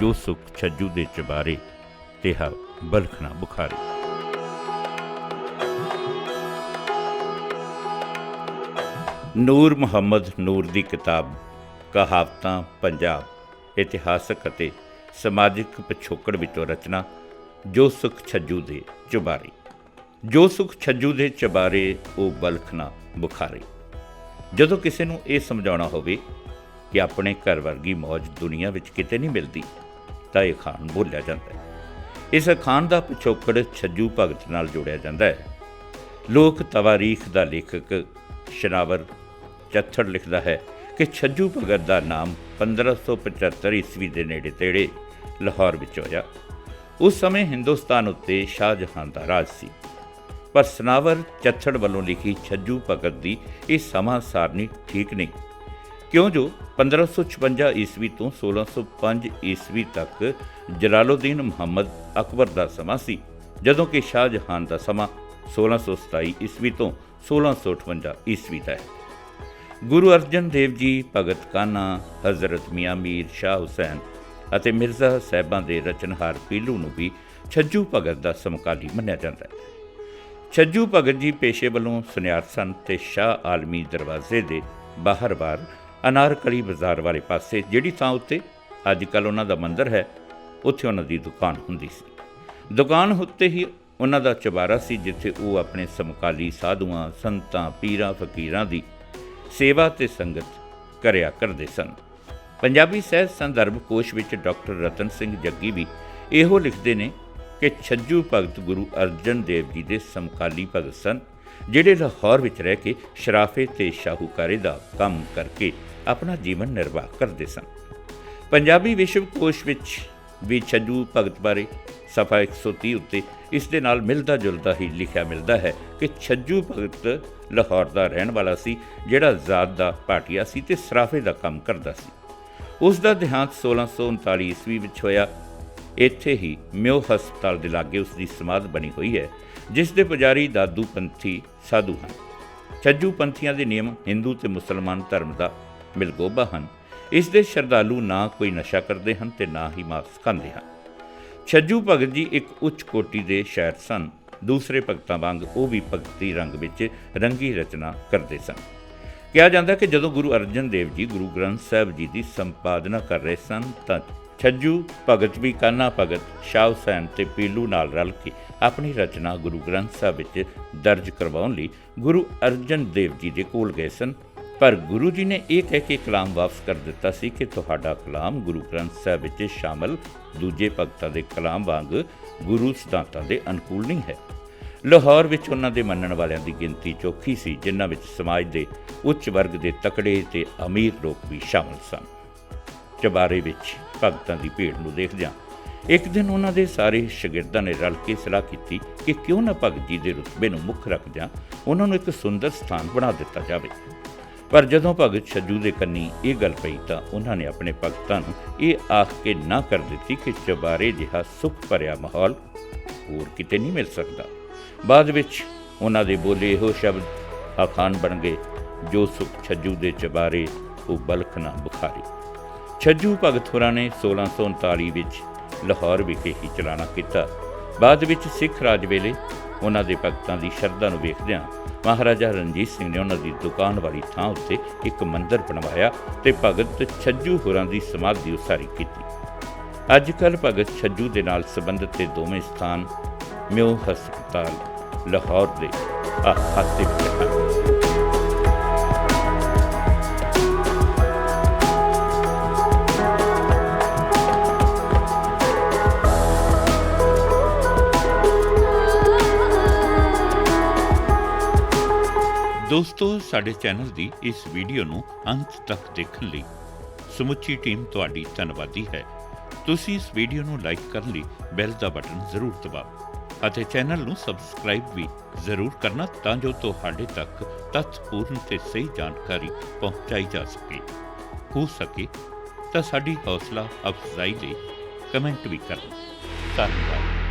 ਜੋ ਸੁਖ ਛੱਜੂ ਦੇ ਚਬਾਰੇ, ਤੇ ਹਾ ਬਲਖਣਾ ਬੁਖਾਰੀ। ਨੂਰ ਮੁਹੰਮਦ ਨੂਰ ਦੀ ਕਿਤਾਬ, ਕਹਾਵਤਾਂ, ਪੰਜਾਬ, ਇਤਿਹਾਸਕ ਅਤੇ ਸਮਾਜਿਕ ਪਿਛੋਕੜ ਵਿੱਚੋਂ ਰਚਨਾ, ਜੋ ਸੁਖ ਛੱਜੂ ਦੇ ਚੁਬਾਰੇ। ਜੋ ਸੁਖ ਛੱਜੂ ਦੇ ਚਬਾਰੇ, ਉਹ ਬਲਖਣਾ ਬੁਖਾਰੀ। ਜਦੋਂ ਕਿਸੇ ਨੂੰ ਇਹ ਸਮਝਾਉਣਾ ਹੋਵੇ ਕਿ ਆਪਣੇ ਘਰ ਵਰਗੀ ਮੌਜ ਦੁਨੀਆ ਵਿੱਚ ਕਿਤੇ ਨਹੀਂ ਮਿਲਦੀ ਤਾਂ ਇਹ ਖਾਨ ਬੋਲਿਆ ਜਾਂਦਾ ਹੈ। ਇਸ ਖਾਨ ਦਾ ਪਿਛੋਕੜ ਛੱਜੂ ਭਗਤ ਨਾਲ ਜੋੜਿਆ ਜਾਂਦਾ ਹੈ। ਲੋਕ ਤਵਾਰੀਖ ਦਾ ਲੇਖਕ ਸ਼ਨਾਵਰ ਚੱਥੜ ਲਿਖਦਾ ਹੈ ਕਿ ਛੱਜੂ ਭਗਤ ਦਾ ਨਾਮ 1575 ਈਸਵੀ ਦੇ ਨੇੜੇ ਤੇੜੇ ਲਾਹੌਰ ਵਿੱਚ ਹੋਇਆ। ਉਸ ਸਮੇਂ ਹਿੰਦੁਸਤਾਨ ਉੱਤੇ ਸ਼ਾਹਜਹਾਨ ਦਾ ਰਾਜ ਸੀ। ਪਰ ਸਨਾਵਰ ਚੱਥੜ ਵੱਲੋਂ ਲਿਖੀ ਛੱਜੂ ਭਗਤ ਦੀ ਇਹ ਸਮਾਂ ਸਾਰਣੀ ਠੀਕ ਨਹੀਂ। ਕਿਉਂ ਜੋ 1556 ਈਸਵੀ ਤੋਂ 1605 ਈਸਵੀ ਤੱਕ ਜਲਾਲਉਦੀਨ ਮੁਹੰਮਦ ਅਕਬਰ ਦਾ ਸਮਾਂ ਸੀ, ਜਦੋਂ ਕਿ ਸ਼ਾਹ ਸ਼ਾਹਜਹਾਨ ਦਾ ਸਮਾਂ 1627 ਈਸਵੀ ਤੋਂ 1658 ਈਸਵੀ ਦਾ ਹੈ। ਗੁਰੂ ਅਰਜਨ ਦੇਵ ਜੀ, ਭਗਤ ਕਾਨਾ, ਹਜ਼ਰਤ ਮੀਆਂ ਮੀਰ ਸ਼ਾਹ ਹੁਸੈਨ ਅਤੇ ਮਿਰਜ਼ਾ ਸਾਹਿਬਾਂ ਦੇ ਰਚਨਹਾਰ ਪੀਲੂ ਨੂੰ ਵੀ ਛੱਜੂ ਭਗਤ ਦਾ ਸਮਕਾਲੀ ਮੰਨਿਆ ਜਾਂਦਾ ਹੈ। ਛੱਜੂ ਭਗਤ ਜੀ ਪੇਸ਼ੇ ਵੱਲੋਂ ਸੁਨਿਆਰ ਸਨ ਤੇ ਸ਼ਾਹ ਆਲਮੀ ਦਰਵਾਜ਼ੇ ਦੇ ਬਾਹਰ ਬਾਹਰ ਅਨਾਰਕਲੀ ਬਾਜ਼ਾਰ ਵਾਲੇ ਪਾਸੇ, ਜਿਹੜੀ ਥਾਂ ਉੱਤੇ ਅੱਜ ਕੱਲ ਉਹਨਾਂ ਦਾ ਮੰਦਿਰ ਹੈ, ਉੱਥੇ ਉਹਨਾਂ ਦੀ ਦੁਕਾਨ ਹੁੰਦੀ ਸੀ। ਦੁਕਾਨ ਉੱਤੇ ਹੀ ਉਹਨਾਂ ਦਾ ਚਬਾਰਾ ਸੀ, ਜਿੱਥੇ ਉਹ ਆਪਣੇ ਸਮਕਾਲੀ ਸਾਧੂਆਂ, ਸੰਤਾਂ, ਪੀਰਾਂ, ਫਕੀਰਾਂ ਦੀ ਸੇਵਾ ਤੇ ਸੰਗਤ ਕਰਿਆ ਕਰਦੇ ਸਨ। ਪੰਜਾਬੀ ਸਾਹਿਤ ਸੰਦਰਭ ਕੋਸ਼ ਵਿੱਚ ਡਾਕਟਰ ਰਤਨ ਸਿੰਘ ਜੱਗੀ ਵੀ ਇਹੋ ਲਿਖਦੇ ਨੇ ਕਿ ਛੱਜੂ ਭਗਤ ਗੁਰੂ ਅਰਜਨ ਦੇਵ ਜੀ ਦੇ ਸਮਕਾਲੀ ਭਗਤ ਸਨ। ਜਿਹੜੇ ਲਾਹੌਰ ਵਿੱਚ ਰਹਿ ਕੇ ਸ਼ਰਾਫੇ ਤੇ ਸ਼ਾਹੂਕਾਰੇ ਦਾ ਕੰਮ ਕਰਕੇ ਆਪਣਾ ਜੀਵਨ ਨਿਰਵਾਹ ਕਰਦੇ ਸਨ। ਪੰਜਾਬੀ ਵਿਸ਼ਵ ਕੋਸ਼ ਵਿੱਚ ਵੀ ਛੱਜੂ ਭਗਤ ਬਾਰੇ ਸਫਾ 130 ਉੱਤੇ ਇਸ ਦੇ ਨਾਲ ਮਿਲਦਾ ਜੁਲਦਾ ਹੀ ਲਿਖਿਆ ਮਿਲਦਾ ਹੈ ਕਿ ਛੱਜੂ ਭਗਤ ਲਾਹੌਰ ਦਾ ਰਹਿਣ ਵਾਲਾ ਸੀ, ਜਿਹੜਾ ਜ਼ਾਤ ਦਾ ਪਾਟਿਆ ਸੀ ਤੇ ਸਰਾਫੇ ਦਾ ਕੰਮ ਕਰਦਾ ਸੀ। ਉਸ ਦਾ ਦੇਹਾਂਤ 1639 ਈਸਵੀ ਵਿੱਚ ਹੋਇਆ। ਇੱਥੇ ਹੀ ਮਿਓ ਹਸਪਤਾਲ ਦੇ ਲਾਗੇ ਉਸ ਦੀ ਸਮਾਧ ਬਣੀ ਹੋਈ ਹੈ। ਜਿਸ ਦੇ ਪੁਜਾਰੀ ਦਾਦੂ ਪੰਥੀ ਸਾਧੂ ਹਨ। ਛੱਜੂ ਪੰਥੀਆਂ ਦੇ ਨਿਯਮ ਹਿੰਦੂ ਤੇ ਮੁਸਲਮਾਨ ਧਰਮ ਦਾ ਮਿਲਗੋਬਾ ਹਨ। ਇਸ ਦੇ ਸ਼ਰਧਾਲੂ ਨਾ ਕੋਈ ਨਸ਼ਾ ਕਰਦੇ ਹਨ ਤੇ ਨਾ ਹੀ ਮਾਸ ਖਾਂਦੇ ਹਨ। ਛੱਜੂ ਭਗਤ ਜੀ ਇੱਕ ਉੱਚ ਕੋਟੀ ਦੇ ਸ਼ਾਇਰ ਸਨ। ਦੂਸਰੇ ਭਗਤਾਂ ਵਾਂਗ ਉਹ ਵੀ ਭਗਤੀ ਰੰਗ ਵਿੱਚ ਰੰਗੀ ਰਚਨਾ ਕਰਦੇ ਸਨ। ਕਿਹਾ ਜਾਂਦਾ ਕਿ ਜਦੋਂ ਗੁਰੂ ਅਰਜਨ ਦੇਵ ਜੀ ਗੁਰੂ ਗ੍ਰੰਥ ਸਾਹਿਬ ਜੀ ਦੀ ਸੰਪਾਦਨਾ ਕਰ ਰਹੇ ਸਨ ਤਾਂ ਛੱਜੂ ਭਗਤ ਵੀ ਕਾਨਾ ਭਗਤ ਸ਼ਾਹ ਹੁਸੈਨ ਤੇ ਪੀਲੂ ਨਾਲ ਰਲ ਕੇ ਆਪਣੀ ਰਚਨਾ ਗੁਰੂ ਗ੍ਰੰਥ ਸਾਹਿਬ ਵਿੱਚ ਦਰਜ ਕਰਵਾਉਣ ਲਈ ਗੁਰੂ ਅਰਜਨ ਦੇਵ ਜੀ ਦੇ ਕੋਲ ਗਏ ਸਨ। ਪਰ ਗੁਰੂ ਜੀ ਨੇ ਇਹ ਕਹਿ ਕੇ ਕਲਾਮ ਵਾਪਸ ਕਰ ਦਿੱਤਾ ਸੀ ਕਿ ਤੁਹਾਡਾ ਕਲਾਮ ਗੁਰੂ ਗ੍ਰੰਥ ਸਾਹਿਬ ਵਿੱਚ ਸ਼ਾਮਲ, ਦੂਜੇ ਭਗਤਾਂ ਦੇ ਕਲਾਮ ਵਾਂਗ ਗੁਰੂ ਸਿਧਾਂਤਾਂ ਦੇ ਅਨੁਕੂਲ ਨਹੀਂ ਹੈ। ਲਾਹੌਰ ਵਿੱਚ ਉਹਨਾਂ ਦੇ ਮੰਨਣ ਵਾਲਿਆਂ ਦੀ ਗਿਣਤੀ ਚੋਖੀ ਸੀ, ਜਿਨ੍ਹਾਂ ਵਿੱਚ ਸਮਾਜ ਦੇ ਉੱਚ ਵਰਗ ਦੇ ਤਕੜੇ ਤੇ ਅਮੀਰ ਲੋਕ ਵੀ ਸ਼ਾਮਲ ਸਨ। ਚਬਾਰੇ ਵਿੱਚ ਭਗਤਾਂ ਦੀ ਭੀੜ ਨੂੰ ਦੇਖਦਿਆਂ ਇੱਕ ਦਿਨ ਉਹਨਾਂ ਦੇ ਸਾਰੇ ਸ਼ਾਗਿਰਦਾਂ ਨੇ ਰਲ ਕੇ ਸਲਾਹ ਕੀਤੀ ਕਿ ਕਿਉਂ ਨਾ ਭਗਤ ਜੀ ਦੇ ਰੁਤਬੇ ਨੂੰ ਮੁੱਖ ਰੱਖਦਿਆਂ ਉਹਨਾਂ ਨੂੰ ਇੱਕ ਸੁੰਦਰ ਸਥਾਨ ਬਣਾ ਦਿੱਤਾ ਜਾਵੇ। ਪਰ ਜਦੋਂ ਭਗਤ ਛੱਜੂ ਦੇ ਕੰਨੀ ਇਹ ਗੱਲ ਪਈ ਤਾਂ ਉਹਨਾਂ ਨੇ ਆਪਣੇ ਭਗਤਾਂ ਨੂੰ ਇਹ ਆਖ ਕੇ ਨਾ ਕਰ ਦਿੱਤੀ ਕਿ ਚਬਾਰੇ ਜਿਹਾ ਸੁਖ ਭਰਿਆ ਮਾਹੌਲ ਹੋਰ ਕਿਤੇ ਨਹੀਂ ਮਿਲ ਸਕਦਾ। ਬਾਅਦ ਵਿੱਚ ਉਹਨਾਂ ਦੇ ਬੋਲੇ ਇਹੋ ਸ਼ਬਦ ਆਖਾਨ ਬਣ ਗਏ, ਜੋ ਸੁਖ ਛੱਜੂ ਦੇ ਚਬਾਰੇ, ਉਹ ਬਲਖਣਾ ਬੁਖਾਰੀ। ਛੱਜੂ ਭਗਤ ਹੋਰਾਂ ਨੇ 1639 ਵਿੱਚ ਲਾਹੌਰ ਵਿਖੇ ਹੀ ਚਲਾਣਾ ਕੀਤਾ। ਬਾਅਦ ਵਿੱਚ ਸਿੱਖ ਰਾਜ ਵੇਲੇ ਉਹਨਾਂ ਦੇ ਭਗਤਾਂ ਦੀ ਸ਼ਰਧਾ ਨੂੰ ਵੇਖਦਿਆਂ ਮਹਾਰਾਜਾ ਰਣਜੀਤ ਸਿੰਘ ਨੇ ਉਹਨਾਂ ਦੀ ਦੁਕਾਨ ਵਾਲੀ ਥਾਂ ਉੱਤੇ ਇੱਕ ਮੰਦਿਰ ਬਣਵਾਇਆ ਤੇ ਭਗਤ ਛੱਜੂ ਹੋਰਾਂ ਦੀ ਸਮਾਧੀ ਉਸਾਰੀ ਕੀਤੀ। ਅੱਜ ਕੱਲ੍ਹ ਭਗਤ ਛੱਜੂ ਦੇ ਨਾਲ ਸੰਬੰਧਿਤ ਇਹ ਦੋਵੇਂ ਸਥਾਨ ਮਿਓ ਹਸਪਤਾਲ, ਲਾਹੌਰ ਦੇ ਅਹਾਤੇ ਵਿੱਚ ਹਨ। ਦੋਸਤੋ, ਸਾਡੇ ਚੈਨਲ ਦੀ ਇਸ ਵੀਡੀਓ ਨੂੰ ਅੰਤ ਤੱਕ ਦੇਖਣ ਲਈ ਸਮੁੱਚੀ ਟੀਮ ਤੁਹਾਡੀ ਧੰਨਵਾਦੀ ਹੈ। ਤੁਸੀਂ ਇਸ ਵੀਡੀਓ ਨੂੰ ਲਾਈਕ ਕਰਨ ਲਈ ਬੈਲ ਦਾ ਬਟਨ ਜ਼ਰੂਰ ਦਬਾਓ ਅਤੇ ਚੈਨਲ ਨੂੰ ਸਬਸਕ੍ਰਾਈਬ ਵੀ ਜ਼ਰੂਰ ਕਰਨਾ ਤਾਂ ਜੋ ਤੁਹਾਡੇ ਤੱਕ ਤੱਥਪੂਰਨ ਤੇ ਸਹੀ ਜਾਣਕਾਰੀ ਪਹੁੰਚਾਈ ਜਾ ਸਕੇ। ਹੋ ਸਕੇ ਤਾਂ ਸਾਡੀ ਹੌਸਲਾ ਅਫਜ਼ਾਈ ਲਈ ਕਮੈਂਟ ਵੀ ਕਰੋ। ਧੰਨਵਾਦ।